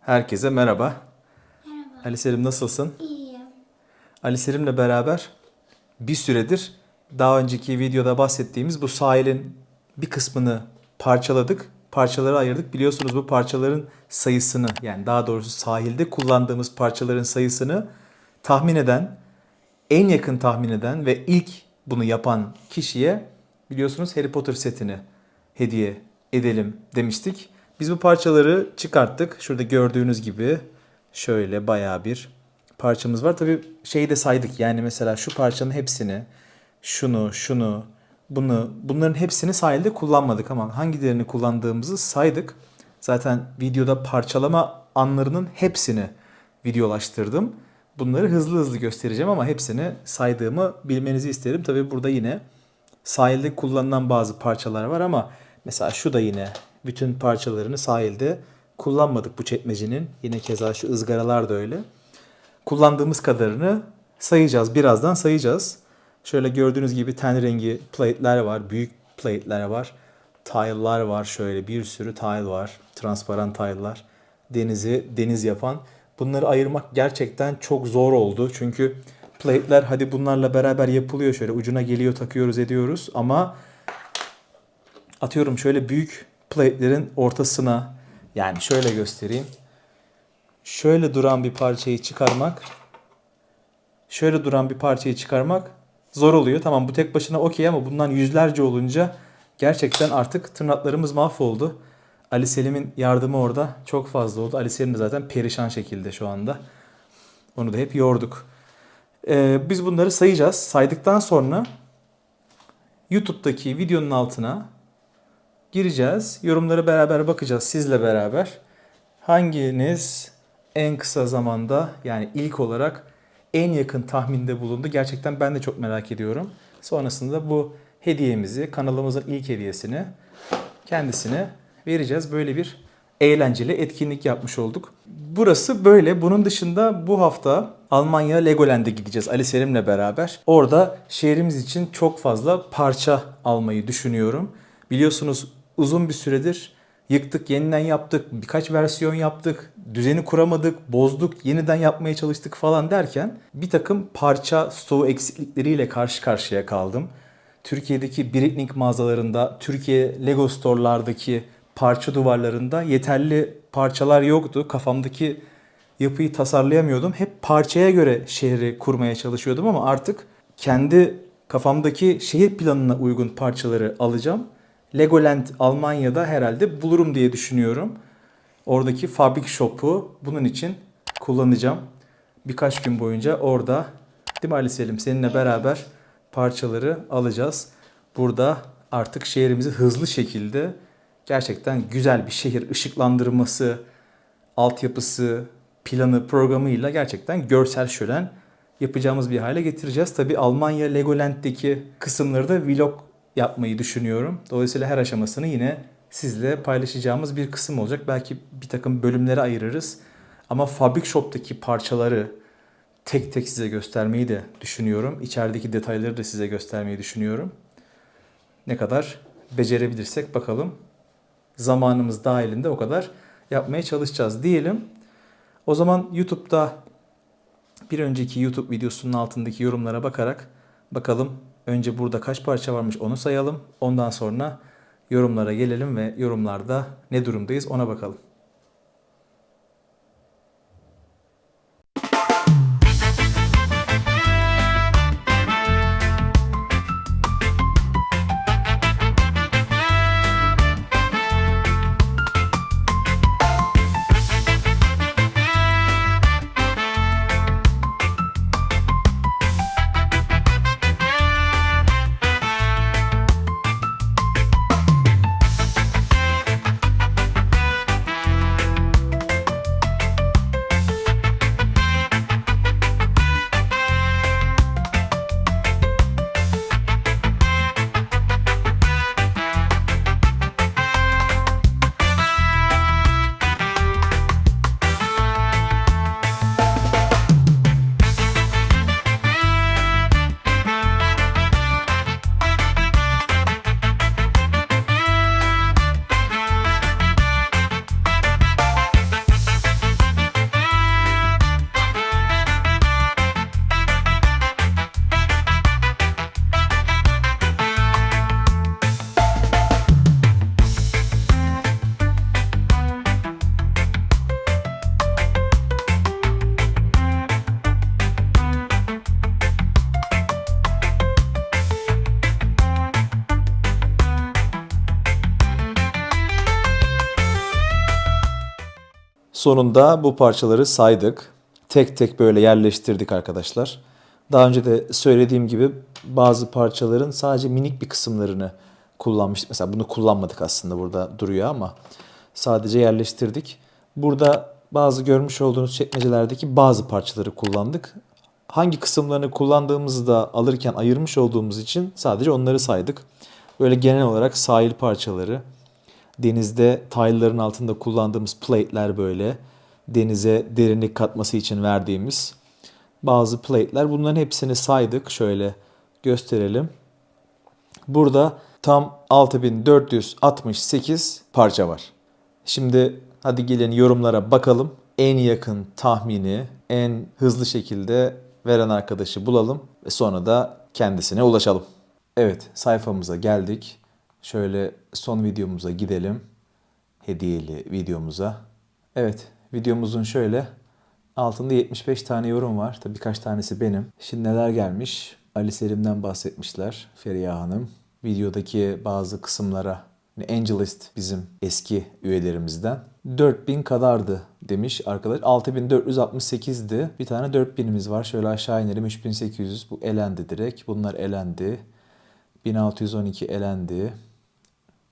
Herkese merhaba. Merhaba. Ali Selim nasılsın? İyiyim. Ali Selim'le beraber bir süredir daha önceki videoda bahsettiğimiz bu sahilin bir kısmını parçaladık. Parçalara ayırdık. Biliyorsunuz bu parçaların sayısını yani daha doğrusu sahilde kullandığımız parçaların sayısını tahmin eden, en yakın tahmin eden ve ilk bunu yapan kişiye biliyorsunuz Harry Potter setini hediye edelim demiştik. Biz bu parçaları çıkarttık. Şurada gördüğünüz gibi şöyle bayağı bir parçamız var. Tabii şeyi de saydık. Yani mesela şu parçanın hepsini, şunu, şunu, bunu, bunların hepsini sahilde kullanmadık ama hangilerini kullandığımızı saydık. Zaten videoda parçalama anlarının hepsini videolaştırdım. Bunları hızlı hızlı göstereceğim ama hepsini saydığımı bilmenizi isterim. Tabii burada yine sahilde kullanılan bazı parçalar var ama mesela şu da yine bütün parçalarını sahilde kullanmadık bu çekmecenin. Yine keza şu ızgaralar da öyle. Kullandığımız kadarını sayacağız. Birazdan sayacağız. Şöyle gördüğünüz gibi ten rengi plate'ler var. Büyük plate'ler var. Tile'lar var. Şöyle bir sürü tile var. Transparan tile'lar. Denizi deniz yapan. Bunları ayırmak gerçekten çok zor oldu. Çünkü plate'ler hadi bunlarla beraber yapılıyor. Şöyle ucuna geliyor takıyoruz ediyoruz. Ama atıyorum şöyle büyük plate'lerin ortasına yani şöyle göstereyim. Şöyle duran bir parçayı çıkarmak şöyle duran bir parçayı çıkarmak zor oluyor. Tamam bu tek başına okey ama bundan yüzlerce olunca gerçekten artık tırnaklarımız mahvoldu. Ali Selim'in yardımı orada çok fazla oldu. Ali Selim de zaten perişan şekilde şu anda. Onu da hep yorduk. Ee, biz bunları sayacağız. Saydıktan sonra YouTube'daki videonun altına gireceğiz. Yorumlara beraber bakacağız sizle beraber. Hanginiz en kısa zamanda yani ilk olarak en yakın tahminde bulundu? Gerçekten ben de çok merak ediyorum. Sonrasında bu hediyemizi, kanalımızın ilk hediyesini kendisine vereceğiz. Böyle bir eğlenceli etkinlik yapmış olduk. Burası böyle. Bunun dışında bu hafta Almanya Legoland'e gideceğiz Ali Selim'le beraber. Orada şehrimiz için çok fazla parça almayı düşünüyorum. Biliyorsunuz uzun bir süredir yıktık, yeniden yaptık, birkaç versiyon yaptık, düzeni kuramadık, bozduk, yeniden yapmaya çalıştık falan derken bir takım parça stoğu eksiklikleriyle karşı karşıya kaldım. Türkiye'deki Breitling mağazalarında, Türkiye Lego Store'lardaki parça duvarlarında yeterli parçalar yoktu. Kafamdaki yapıyı tasarlayamıyordum. Hep parçaya göre şehri kurmaya çalışıyordum ama artık kendi kafamdaki şehir planına uygun parçaları alacağım. Legoland Almanya'da herhalde bulurum diye düşünüyorum. Oradaki fabrik shop'u bunun için kullanacağım. Birkaç gün boyunca orada değil mi Ali Selim seninle beraber parçaları alacağız. Burada artık şehrimizi hızlı şekilde gerçekten güzel bir şehir ışıklandırması, altyapısı, planı, programıyla gerçekten görsel şölen yapacağımız bir hale getireceğiz. Tabi Almanya Legoland'deki kısımları da vlog yapmayı düşünüyorum. Dolayısıyla her aşamasını yine sizle paylaşacağımız bir kısım olacak. Belki bir takım bölümlere ayırırız. Ama Fabrik Shop'taki parçaları tek tek size göstermeyi de düşünüyorum. İçerideki detayları da size göstermeyi düşünüyorum. Ne kadar becerebilirsek bakalım. Zamanımız dahilinde o kadar yapmaya çalışacağız diyelim. O zaman YouTube'da bir önceki YouTube videosunun altındaki yorumlara bakarak bakalım önce burada kaç parça varmış onu sayalım. Ondan sonra yorumlara gelelim ve yorumlarda ne durumdayız ona bakalım. Sonunda bu parçaları saydık. Tek tek böyle yerleştirdik arkadaşlar. Daha önce de söylediğim gibi bazı parçaların sadece minik bir kısımlarını kullanmıştık. Mesela bunu kullanmadık aslında burada duruyor ama sadece yerleştirdik. Burada bazı görmüş olduğunuz çekmecelerdeki bazı parçaları kullandık. Hangi kısımlarını kullandığımızı da alırken ayırmış olduğumuz için sadece onları saydık. Böyle genel olarak sahil parçaları, denizde tile'ların altında kullandığımız plate'ler böyle, denize derinlik katması için verdiğimiz bazı plate'ler. Bunların hepsini saydık. Şöyle gösterelim. Burada tam 6468 parça var. Şimdi hadi gelin yorumlara bakalım. En yakın tahmini en hızlı şekilde veren arkadaşı bulalım ve sonra da kendisine ulaşalım. Evet sayfamıza geldik. Şöyle son videomuza gidelim. Hediyeli videomuza. Evet videomuzun şöyle altında 75 tane yorum var. Tabii birkaç tanesi benim. Şimdi neler gelmiş? Ali Selim'den bahsetmişler Feriha Hanım. Videodaki bazı kısımlara yani Angelist bizim eski üyelerimizden. 4000 kadardı demiş arkadaş. 6468'di. Bir tane 4000'imiz var. Şöyle aşağı inelim. 3800 bu elendi direkt. Bunlar elendi. 1612 elendi.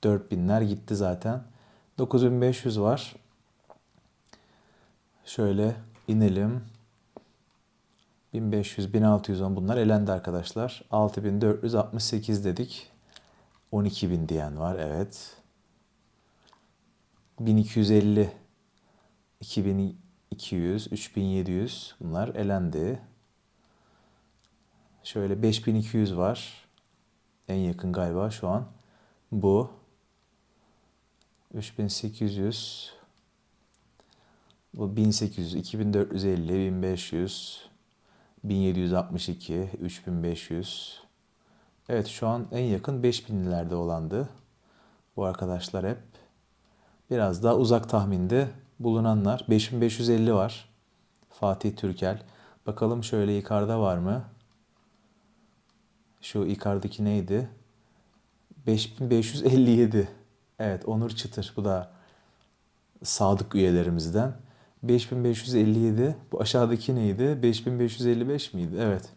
4000'ler gitti zaten. 9500 var. Şöyle inelim. 1500, 1610 bunlar elendi arkadaşlar. 6468 dedik. 12000 diyen var evet. 1250, 2200, 3700 bunlar elendi. Şöyle 5200 var. En yakın galiba şu an. Bu. 3800. Bu 1800, 2450, 1500, 1762, 3500. Evet şu an en yakın 5000'lerde olandı. Bu arkadaşlar hep. Biraz daha uzak tahminde bulunanlar. 5550 var. Fatih Türkel. Bakalım şöyle yukarıda var mı? Şu yukarıdaki neydi? 5557. Evet Onur Çıtır. Bu da sadık üyelerimizden. 5557. Bu aşağıdaki neydi? 5555 miydi? Evet.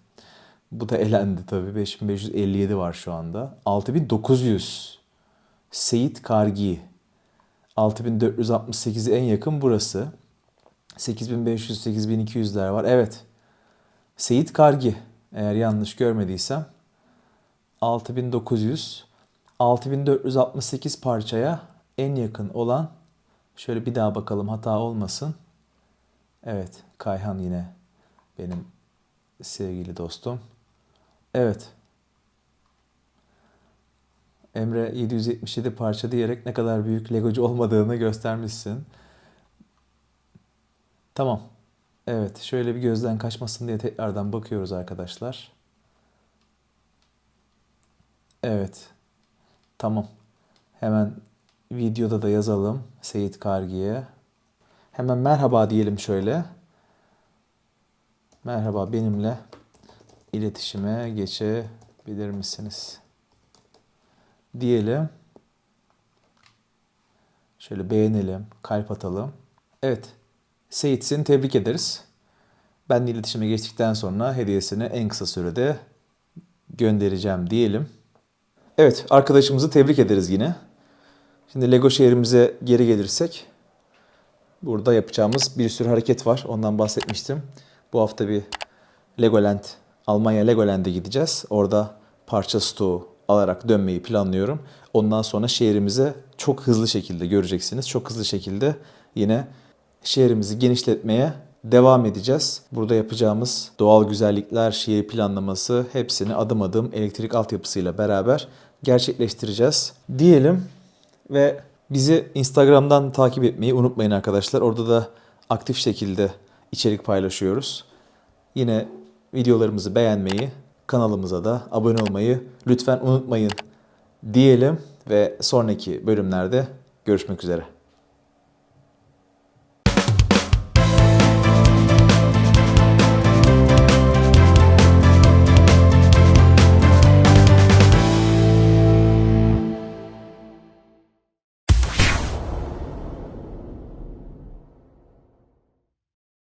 Bu da elendi tabii. 5557 var şu anda. 6900. Seyit Kargi. 6468'e en yakın burası. 8500 8200'ler var. Evet. Seyit Kargi. Eğer yanlış görmediysem. 6900. 6468 parçaya en yakın olan şöyle bir daha bakalım hata olmasın. Evet, Kayhan yine benim sevgili dostum. Evet. Emre 777 parça diyerek ne kadar büyük legocu olmadığını göstermişsin. Tamam. Evet, şöyle bir gözden kaçmasın diye tekrardan bakıyoruz arkadaşlar. Evet. Tamam. Hemen videoda da yazalım Seyit Kargi'ye. Hemen merhaba diyelim şöyle. Merhaba benimle iletişime geçebilir misiniz? Diyelim. Şöyle beğenelim, kalp atalım. Evet, Seyit seni tebrik ederiz. Ben de iletişime geçtikten sonra hediyesini en kısa sürede göndereceğim diyelim. Evet, arkadaşımızı tebrik ederiz yine. Şimdi Lego şehrimize geri gelirsek burada yapacağımız bir sürü hareket var. Ondan bahsetmiştim. Bu hafta bir Legoland, Almanya Legoland'e gideceğiz. Orada parça stoğu alarak dönmeyi planlıyorum. Ondan sonra şehrimize çok hızlı şekilde göreceksiniz. Çok hızlı şekilde yine şehrimizi genişletmeye devam edeceğiz. Burada yapacağımız doğal güzellikler, şehir planlaması hepsini adım adım elektrik altyapısıyla beraber gerçekleştireceğiz. Diyelim ve bizi Instagram'dan takip etmeyi unutmayın arkadaşlar. Orada da aktif şekilde içerik paylaşıyoruz. Yine videolarımızı beğenmeyi, kanalımıza da abone olmayı lütfen unutmayın diyelim ve sonraki bölümlerde görüşmek üzere.